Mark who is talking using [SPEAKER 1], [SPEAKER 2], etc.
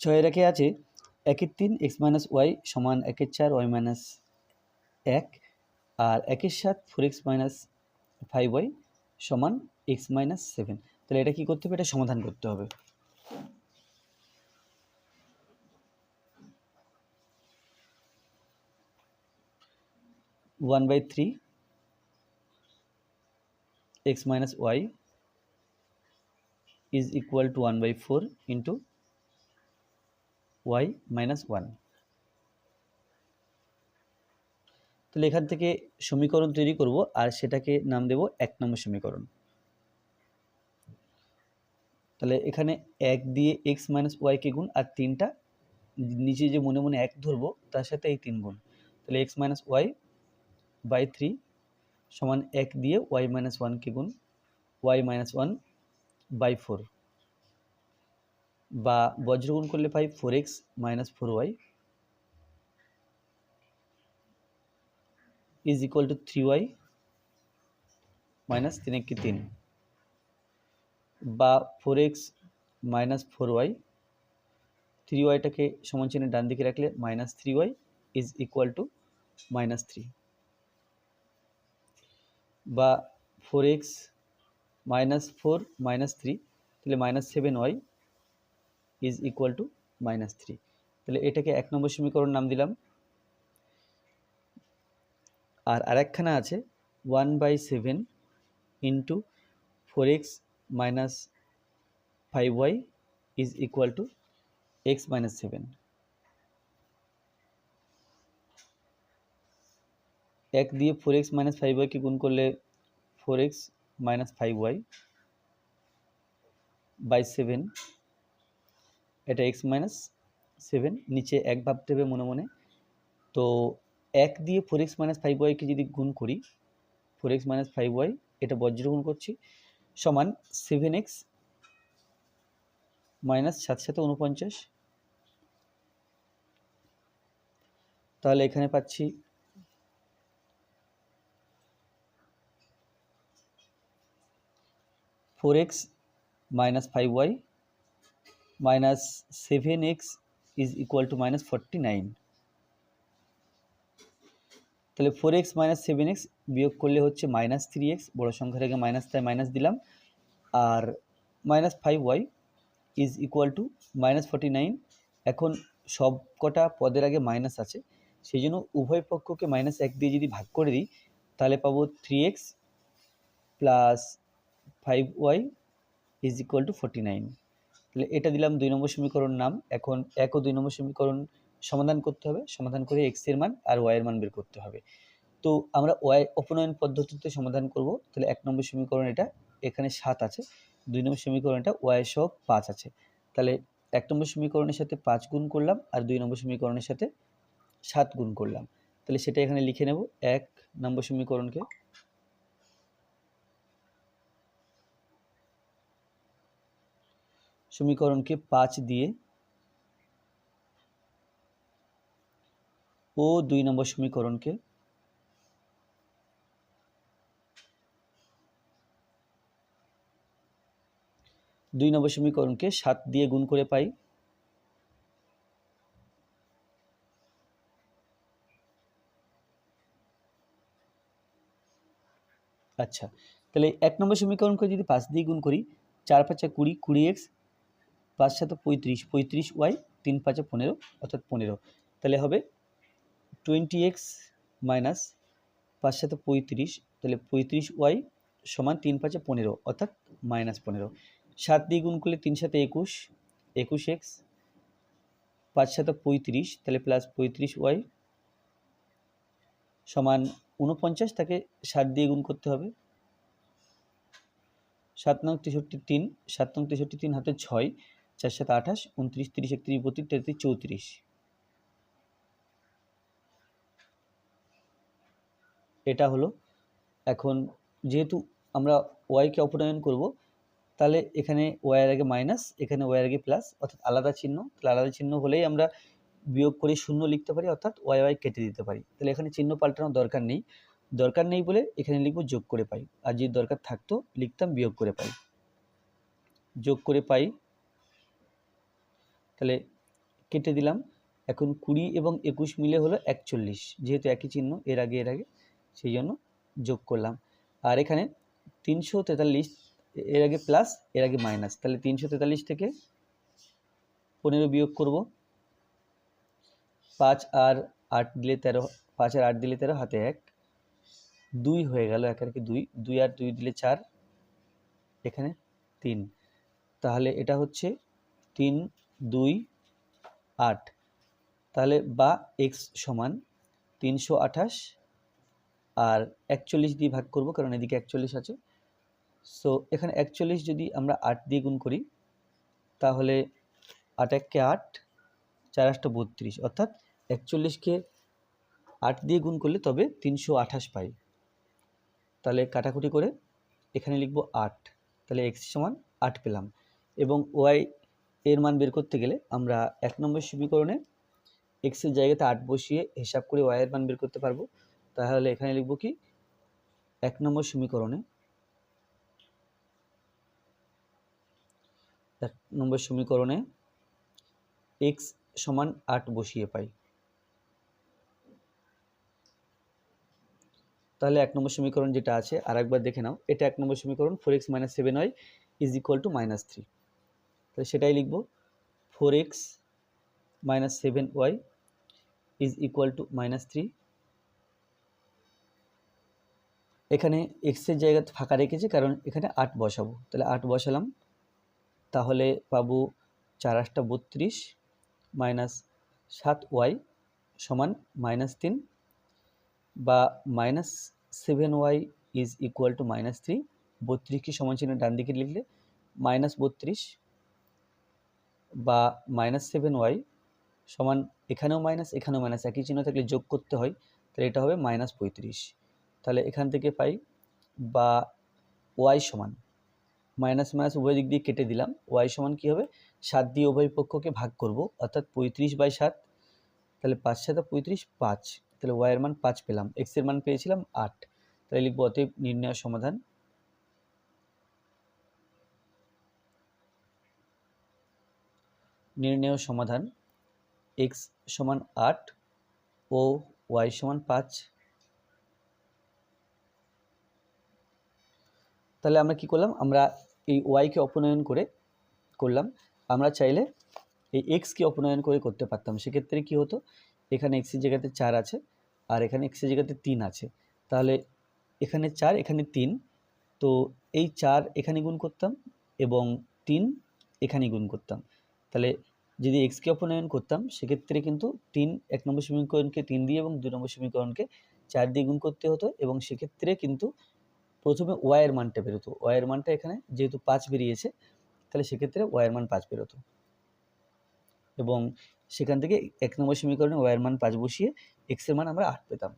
[SPEAKER 1] ছয়ের একে আছে একের তিন এক্স মাইনাস ওয়াই সমান একের চার, ওয়াই মাইনাস এক, আর একের সাত four x minus five y সমান এক্স মাইনাস সেভেন। তাহলে এটা কী করতে হবে? এটা সমাধান করতে হবে। One by three x minus y is equal to 1 by 4 into y minus 1 তাহলে এখান থেকে সমীকরণ তৈরি করব আর সেটাকে নাম দেব এক নম্বর সমীকরণ। তাহলে এখানে এক দিয়ে এক্স মাইনাস ওয়াইকে গুণ আর তিনটা নিচে যে মনে মনে এক ধরবো, তার সাথে এই তিন গুণ। তাহলে x minus y by three সমান এক দিয়ে ওয়াই মাইনাস ওয়ানকে গুণ y minus one by four বা বজ্রগুণ করলে পাই four x minus four y is equal to three y minus তিন একটি তিন বা four x minus four y three ওয়াইটাকে সমান চিহ্নে ডান দিকে রাখলে minus three y is equal to minus three বা four x minus four minus three তাহলে minus seven y is equal to minus three তাহলে এটাকে এক নম্বর সমীকরণ নাম দিলাম। আর আরেকখানা আছে one by seven into four x minus five y is equal to x minus seven এক দিয়ে ফোর এক্স মাইনাস ফাইভ ওয়াইকে গুণ করলে four x minus five y by seven এটা এক্স মাইনাস সেভেন নিচে এক ভাবতে হবে মনে মনে। তো এক দিয়ে ফোর এক্স মাইনাস ফাইভ ওয়াইকে যদি গুণ করি four x minus five y এটা বজ্র গুণ করছি, সমান সেভেন এক্স মাইনাস সাত সাথে উনপঞ্চাশ তাহলে এখানে পাচ্ছি four x minus five y x is equal to minus forty nine তাহলে four x minus seven x বিয়োগ করলে হচ্ছে থ্রি এক্স বড়ো সংখ্যা থেকে মাইনাস তাই মাইনাস দিলাম। আর y is equal to minus forty nine এখন সব কটা পদের আগে মাইনাস আছে। সেই জন্য উভয় পক্ষকে মাইনাস এক দিয়ে যদি ভাগ করে দিই, তাহলে পাবো three x plus five y is equal to forty nine তাহলে এটা দিলাম দুই নম্বর সমীকরণ নাম। এখন এক ও দুই নম্বর সমীকরণ সমাধান করতে হবে। সমাধান করে এক্সের মান আর ওয়াই এর মান বের করতে হবে। তো আমরা ওয়াই অপনয়ন পদ্ধতিতে সমাধান করব। তাহলে এক নম্বর সমীকরণ এটা, এখানে সাত আছে। দুই নম্বর সমীকরণ এটা ওয়াই সহ পাঁচ আছে। তাহলে এক নম্বর সমীকরণের সাথে পাঁচ গুণ করলাম আর দুই নম্বর সমীকরণের সাথে সাত গুণ করলাম। তাহলে সেটা এখানে লিখে নেব। এক নম্বর সমীকরণকে সমীকরণকে পাঁচ দিয়ে ও দুই নম্বর সমীকরণকে দুই নম্বর সমীকরণকে সাত দিয়ে গুণ করে পাই। আচ্ছা তাহলে এক নম্বর সমীকরণকে যদি পাঁচ দিয়ে গুণ করি, চার পাঁচা কুড়ি কুড়ি এক্স পাঁচ সাথে পঁয়ত্রিশ পঁয়ত্রিশ ওয়াই তিন পাঁচে পনেরো অর্থাৎ পনেরো। তাহলে হবে টোয়েন্টি এক্স মাইনাস পাঁচ সাথে পঁয়ত্রিশ, তাহলে পঁয়ত্রিশ ওয়াই সমান তিন পাঁচে পনেরো অর্থাৎ মাইনাস পনেরো। সাত দিয়ে গুণ করলে তিন সাথে একুশ একুশ এক্স পাঁচ সাথে পঁয়ত্রিশ, তাহলে প্লাস পঁয়ত্রিশ ওয়াই সমান উনপঞ্চাশ তাকে সাত দিয়ে গুণ করতে হবে। সাত নং তেষট্টি তিন, সাত নং তেষট্টি তিন হাতে ছয় চার সাথে আঠাশ, উনত্রিশ, তিরিশ, একত্রিশ, বত্রিশ, তেত্রিশ, চৌত্রিশ। এটা হলো এখন যেহেতু আমরা ওয়াইকে অপনয়ন করব, তাহলে এখানে ওয়াইয়ের আগে মাইনাস এখানে ওয়াইয়ের আগে প্লাস অর্থাৎ আলাদা চিহ্ন, তাহলে আলাদা চিহ্ন হলেই আমরা বিয়োগ করে শূন্য লিখতে পারি, অর্থাৎ ওয়াই ওয়াই কেটে দিতে পারি। তাহলে এখানে চিহ্ন পাল্টানোর দরকার নেই। দরকার নেই বলে এখানে লিখব যোগ করে পাই। আর যদি দরকার থাকতো, লিখতাম বিয়োগ করে পাই। যোগ করে পাই তাহলে কেটে দিলাম। এখন কুড়ি এবং একুশ মিলে হলো একচল্লিশ, যেহেতু একই চিহ্ন, এর আগে এর আগে, সেই জন্য যোগ করলাম। আর এখানে তিনশো তেতাল্লিশ, এর আগে প্লাস এর আগে মাইনাস তাহলে তিনশো তেতাল্লিশ থেকে পনেরো বিয়োগ করব। পাঁচ আর আট দিলে তেরো, পাঁচ আর আট দিলে তেরো, হাতে এক। দুই হয়ে গেল এক আর কি দুই দুই আর দুই দিলে চার, এখানে তিন। তাহলে এটা হচ্ছে তিন দুই, আট। তাহলে বা এক্স সমান তিনশো আঠাশ আর একচল্লিশ দিয়ে ভাগ করব, কারণ এদিকে একচল্লিশ আছে। সো এখানে একচল্লিশ যদি আমরা আট দিয়ে গুণ করি, তাহলে আট এককে আট, চার আটটা বত্রিশ। অর্থাৎ একচল্লিশকে আট দিয়ে গুণ করলে তবে তিনশো আঠাশ পাই। তাহলে কাটাকুটি করে এখানে লিখব আট। তাহলে এক্স সমান আট পেলাম। এবং ওয়াই এর মান বের করতে গেলে আমরা এক নম্বর সমীকরণে এক্সের জায়গাতে আট বসিয়ে হিসাব করে ওয়াই এর মান বের করতে পারব। তাহলে এখানে লিখব কি? এক নম্বর সমীকরণে এক নম্বর সমীকরণে এক্স সমান আট বসিয়ে পাই। তাহলে এক নম্বর সমীকরণ যেটা আছে আর একবার দেখে নাও। এটা এক নম্বর সমীকরণ four x minus seven y is equal to minus three তাহলে সেটাই লিখব। Four x minus seven y is equal to minus three এখানে এক্সের জায়গাতে ফাঁকা রেখেছি, কারণ এখানে আট বসাবো। তাহলে আট বসালাম। তাহলে পাবো চার আটটা বত্রিশ মাইনাস সাত ওয়াই সমান মাইনাস তিন বা minus seven y is equal to minus three বত্রিশকে সমান চিহ্ন ডান দিকে লিখলে? মাইনাস বত্রিশ বা মাইনাস সেভেন ওয়াই সমান এখানেও মাইনাস এখানেও মাইনাস একই চিহ্ন থাকলে যোগ করতে হয়, তাহলে এটা হবে মাইনাস পঁয়ত্রিশ। তাহলে এখান থেকে পাই বা ওয়াই সমান মাইনাস মাইনাস উভয় দিক দিয়ে কেটে দিলাম ওয়াই সমান কী হবে? সাত দিয়ে উভয় পক্ষকে ভাগ করব, অর্থাৎ পঁয়ত্রিশ বাই সাত, তাহলে পাঁচ সাথে পঁয়ত্রিশ পাঁচ, তাহলে ওয়াইয়ের মান পাঁচ পেলাম এক্সের মান পেয়েছিলাম আট, তাহলে লিখব অতএব নির্ণয় সমাধান নির্ণয় সমাধান এক্স সমান আট ও ওয়াই সমান পাঁচ। তাহলে আমরা কি করলাম? আমরা এই ওয়াইকে অপনয়ন করে করলাম। আমরা চাইলে এই এক্সকে অপনয়ন করে করতে পারতাম। সেক্ষেত্রে কি হতো? এখানে এক্সের জায়গাতে চার আছে আর এখানে এক্সের জায়গাতে তিন আছে। তাহলে এখানে চার, এখানে তিন। তো এই চার এখানে গুণ করতাম এবং তিন এখানে গুণ করতাম। তাহলে যদি এক্সকে অপনয়ন করতাম, সেক্ষেত্রে কিন্তু তিন, এক নম্বর সমীকরণকে তিন দিয়ে এবং দুই নম্বর সমীকরণকে চার দিয়ে গুণ করতে হতো এবং সেক্ষেত্রে কিন্তু প্রথমে ওয়াইয়ের মানটা বেরোতো ওয়াইয়ের মানটা এখানে যেহেতু পাঁচ বেরিয়েছে, তাহলে সেক্ষেত্রে ওয়াইয়ের মান পাঁচ বেরোতো এবং সেখান থেকে এক নম্বর সমীকরণে ওয়াইয়ের মান পাঁচ বসিয়ে এক্সের মান আমরা আট পেতাম।